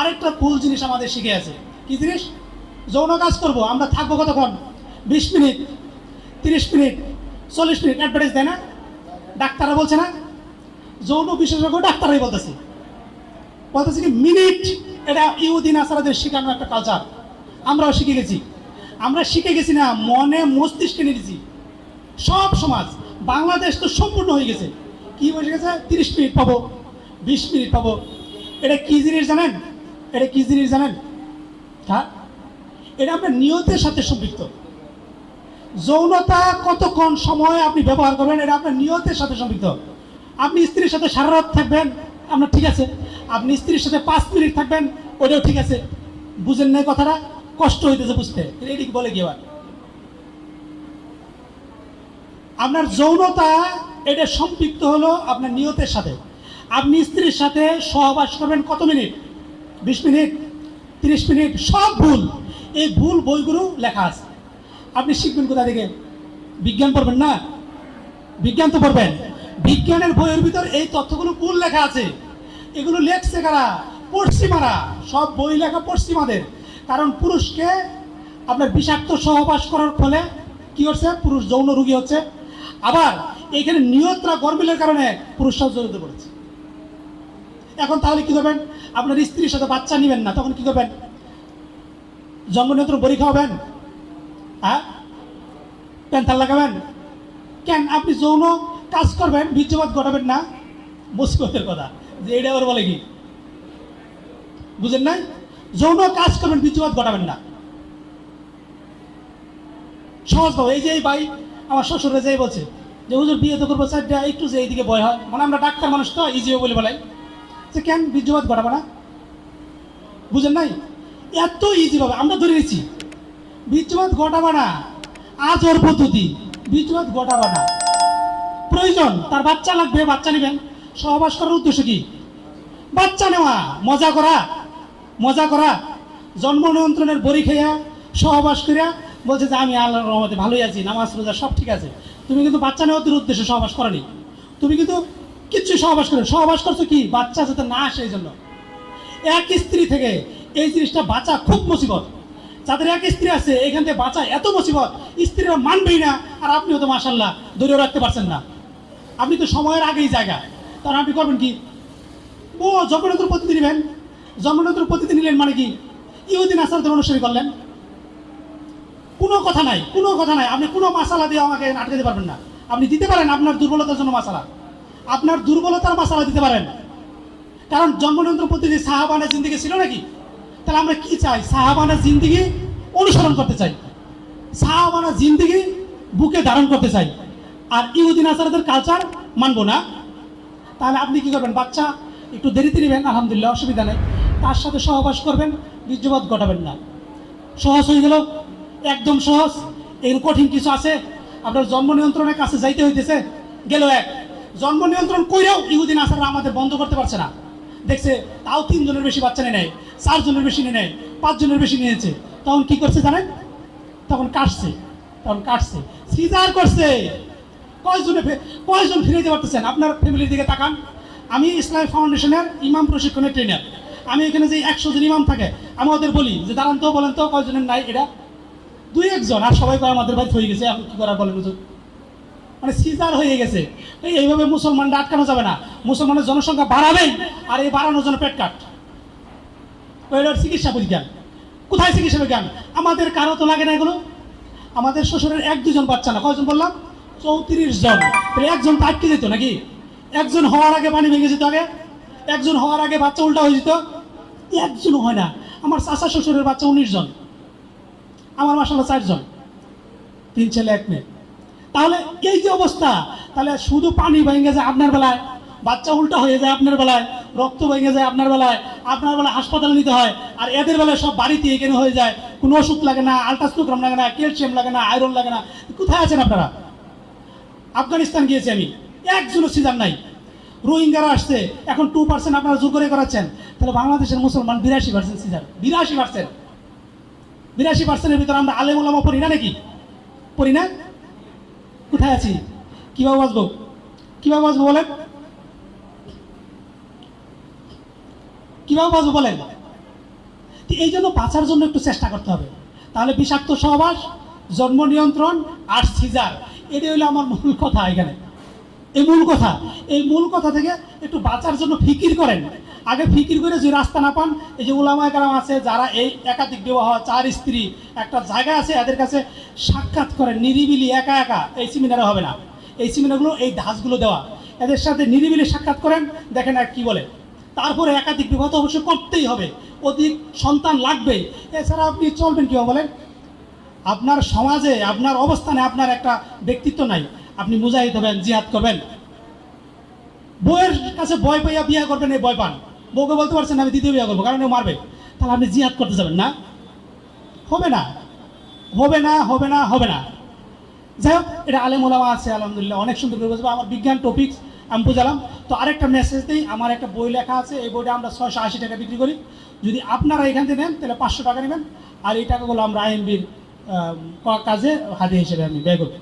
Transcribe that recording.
আরেকটা ভুল জিনিস আমাদের শিখে আছে কি জিনিস? যৌন কাজ করব, আমরা থাকব কতক্ষণ? বিশ মিনিট, তিরিশ মিনিট, চল্লিশ মিনিট অ্যাডভার্টাইজ দেয় না? ডাক্তাররা বলছে না? যৌন বিশেষজ্ঞ ডাক্তাররাই বলতেছে। বলতেছে কি, মিনিট, এটা ইউদিন আসারাদের শেখানো একটা কালচার আমরাও শিখে গেছি। আমরা শিখে গেছি না, মনে মস্তিষ্কে নিয়ে গেছি সব সমাজ, বাংলাদেশ তো সম্পূর্ণ হয়ে গেছে। কি বসে গেছে তিরিশ মিনিট পাবো, বিশ মিনিট পাবো। এটা কি জিনিস জানেন? এটা কি জিনিস জানেন? হ্যাঁ? এটা আপনার নিয়তের সাথে সম্পৃক্ত। যৌনতা কতক্ষণ সময় আপনি ব্যবহার করবেন, এটা আপনার নিয়তের সাথে সম্পৃক্ত। আপনি স্ত্রীর সাথে সারা রাত থাকবেন, আপনার ঠিক আছে। আপনি স্ত্রীর সাথে পাঁচ মিনিট থাকবেন, ওটাও ঠিক আছে। বুঝেন না কথাটা? কষ্ট হইতেছে বুঝতে। এদিক বলে কি আবার? আপনার যৌনতা, এটা সম্পৃক্ত হলো আপনার নিয়তের সাথে। আপনি স্ত্রীর সাথে সহবাস করবেন কত মিনিট? বিশ মিনিট, তিরিশ মিনিট, সব ভুল। এই ভুল বইগুলো লেখা আছে। আপনি শিখবেন কোথা থেকে? বিজ্ঞান পড়বেন না? বিজ্ঞান তো পড়বেন। বিজ্ঞানের বইয়ের ভিতর এই তথ্যগুলো ভুল লেখা আছে? এগুলো লেখছে কারা? পশ্চিমারা। সব বই লেখা পশ্চিমাদের। কারণ পুরুষকে আপনার বিষাক্ত সহবাস করার ফলে কি হচ্ছে? পুরুষ যৌন রুগী হচ্ছে। আবার এখানে নিয়তরা গরমিলের কারণে পুরুষরাও জড়িত পড়েছে। এখন তাহলে কি করবেন? আপনার স্ত্রীর সাথে বাচ্চা নেবেন না, তখন কি করবেন? জন্ম নিয়ন্ত্রণ বড়ি খাওয়াবেন হ্যাঁ? প্যান্থার লাগাবেন? কেন? আপনি যৌন কাজ করবেন, বীর্যপাত ঘটাবেন না। মুস্কতের কথা। যে এটা আবার বলে কি? বুঝেন নাই? যৌন কাজ করবেন, বীর্যপাত ঘটাবেন না। সহজ ভাবে এই যে এই ভাই আমার শ্বশুরে যেই বলছে যে, হুজুর, বিয়ে তো করব চারটা, একটু যে এইদিকে ভয় হয়। মানে আমরা ডাক্তার মানুষ তো ইজি বলে বলাই। যে কেন বীর্যপাত ঘটাবে না? বুঝেন নাই? এত ইজি ভাবে, আমরা ধরে নিচ্ছি। বীর্যপাত ঘটাবে না। আজ ওর পদ্ধতি বীর্যপাত ঘটাবে না। প্রয়োজন, তার বাচ্চা লাগবে, বাচ্চা নেবেন। সহবাস করার উদ্দেশ্য কি? বাচ্চা নেওয়া, মজা করা মজা করা। জন্ম নিয়ন্ত্রণের বড়ি খেয়া সহবাস করিয়া বলছে যে, আমি আল্লাহর রহমতে ভালোই আছি, নামাজ রোজা সব ঠিক আছে। তুমি কিন্তু বাচ্চা নেওয়ার উদ্দেশ্যে সহবাস করনি। তুমি কিন্তু কিচ্ছু সহবাস করে সহবাস করছ কি? বাচ্চা যাতে না আসে এই জন্য। এক স্ত্রী থেকে এই জিনিসটা বাঁচা খুব মুসিবত। যাদের এক স্ত্রী আছে, এখান থেকে বাঁচা এত মুসিবত, স্ত্রীরা মানবেই না। আর আপনি হয়তো মাসাল্লাহ ধরেও রাখতে পারছেন না। আপনি তো সময়ের আগেই জায়গা। তাহলে আপনি করবেন কি? ও জগন্নাথের প্রতিদিন নেবেন। জগন্নাথের প্রতিদিন নিলেন মানে কি? ইহুদিন আসার অনুসরণ করলেন। কোনো কথা নাই, কোনো কথা নাই। আপনি কোনো মশালা দিয়ে আমাকে আটকে দিতে পারবেন না। আপনি দিতে পারেন আপনার দুর্বলতার জন্য মশালা আপনার দুর্বলতার মশালা দিতে পারেন। কারণ জন্মনিয়ন্ত্রণ পদ্ধতি সাহাবানের জিন্দিগি ছিল নাকি? তাহলে আমরা কি চাই? সাহাবানের জিন্দিগি অনুসরণ করতে চাই। সাহাবানের জিন্দিগি বুকে ধারণ করতে চাই। আর ইহুদিন আসারাদের কালচার মানবো না। তাহলে আপনি কি করবেন? বাচ্চা, একটু দেরিতে নেবেন, আলহামদুলিল্লাহ, অসুবিধা নেই। তার সাথে সহবাস করবেন বীর্যপাত ঘটাবেন না। সহজ হয়ে গেল। একদম সহজ। এর কঠিন কিছু আছে। আপনার জন্ম নিয়ন্ত্রণের কাছে যাইতে হইতেছে। গেল এক। জন্ম নিয়ন্ত্রণ কইরেও ইহুদিন আসারা আমাদের বন্ধ করতে পারছে না। দেখছে, তাও তিনজনের বেশি বাচ্চা নিয়ে নেয় চারজনের বেশি নিয়ে নেয় পাঁচজনের বেশি নিয়েছে। তখন কি করছে জানেন? তখন কাটছে তখন কাটছে, সিজার করছে। কয়জনে কয়জন ফিরে দিতে পারতেছেন? আপনার ফ্যামিলির দিকে তাকান। আমি ইসলাম ফাউন্ডেশনের ইমাম প্রশিক্ষণের ট্রেনার আমি এখানে যে একশো জন ইমাম থাকে আমি ওদের বলি যে, দাঁড়ান তো, বলেন তো, কয়জনের নাই এটা? দুই একজন, আর সবাই কয়, আমাদের বাড়ি হয়ে গেছে, এখন কি করার বলেন মানে সিজার হয়ে গেছে। এই এইভাবে মুসলমানরা আটকানো যাবে না? মুসলমানের জনসংখ্যা বাড়াবেন আর এই বাড়ানোর জন্য পেট কাট। ওইটার চিকিৎসা বিজ্ঞান। কোথায় চিকিৎসা বিজ্ঞান? আমাদের কারও তো লাগে না এগুলো। আমাদের শ্বশুরের এক দুজন বাচ্চা না। কয়জন বললাম? চৌত্রিশ জন। তাহলে একজন তো আটকে যেত নাকি? একজন হওয়ার আগে পানি ভেঙে যেত আগে? একজন হওয়ার আগে বাচ্চা উল্টা হয়ে যেত? একজনও হয় না। আমার চাচা শ্বশুরের বাচ্চা উনিশ জন। আমার মাসাল্লাহ চারজন। তিন ছেলে, এক মেয়ে। তাহলে এই যে অবস্থা, তাহলে শুধু পানি ভেঙে যায় আপনার বেলায়, বাচ্চা উল্টা হয়ে যায় আপনার বেলায়, রক্ত ভেঙে যায় আপনার বেলায় আপনার বেলায় হাসপাতালে নিতে হয়, আর এদের বেলায় সব বাড়িতে এখানে হয়ে যায়, কোনো ওষুধ লাগে না, আলট্রাসোগ্রাম লাগে না, ক্যালসিয়াম লাগে না, আয়রন লাগে না। কোথায় আছেন আপনারা? আফগানিস্তান গিয়েছি আমি, একজনও সিজার নাই। রোহিঙ্গারা আসছে, এখন টু পার্সেন্ট আপনারা জোর করে করাচ্ছেন, তাহলে বাংলাদেশের মুসলমান বিরাশি পার্সেন্ট সিজার, বিরাশি পার্সেন্ট বিরাশি পার্সেন্টের ভিতরে আমরা আলেম ওলামা পড়ি না নাকি? পড়ি না? কোথায় আছি কীভাবে বাঁচবো? কীভাবে বাঁচবো বলেন? কীভাবে বাঁচবো বলেন? এই জন্য বাঁচার জন্য একটু চেষ্টা করতে হবে। তাহলে বিষাক্ত সহবাস, জন্ম নিয়ন্ত্রণ আর সিজার। এটাই হলো আমার মূল কথা এখানে। এই মূল কথা, এই মূল কথা থেকে একটু বাঁচার জন্য ফিকির করেন। আগে ফিকির করে যে রাস্তা না পান, এই যে উলামায় কালাম আছে, যারা এই একাধিক বিবাহ, চার স্ত্রী, একটা জায়গা আছে, এদের কাছে সাক্ষাৎ করেন, নিরিবিলি, একা একা, এই সেমিনারে হবে না। এই সেমিনারগুলো এই ধাঁচগুলো দেওয়া। এদের সাথে নিরিবিলি সাক্ষাৎ করেন, দেখেন আর কি বলে। তারপরে একাধিক বিবাহ তো অবশ্যই করতেই হবে। অধিক সন্তান লাগবে। এছাড়া আপনি চলবেন কীভাবে বলেন? আপনার সমাজে, আপনার অবস্থানে আপনার একটা ব্যক্তিত্ব নাই। আপনি মুজাহিদ হবেন জিহাদ করবেন। বইয়ের কাছে ভয় পাইয়া বিয়ে করবেন, এই ভয় পান। বউকে বলতে পারছেন আমি দ্বিতীয় বিয়ে করব, কারণ মারবে। তাহলে আপনি জিহাদ করতে যাবেন, না? হবে না। হবে না হবে না হবে না। যাই হোক, এটা আলেম ওলামা আছে, আলহামদুলিল্লাহ, অনেক সুন্দর করে বুঝব। আমার বিজ্ঞান টপিক্স আমি বুঝালাম। তো আরেকটা মেসেজ দিই, আমার একটা বই লেখা আছে, এই বইটা আমরা ছয়শো আশি টাকা বিক্রি করি। যদি আপনারা এখান থেকে নেন, তাহলে পাঁচশো টাকা নেবেন। আর এই টাকাগুলো আমরা আইএমবির কাজে হাতে হিসেবে আমি ব্যয় করব।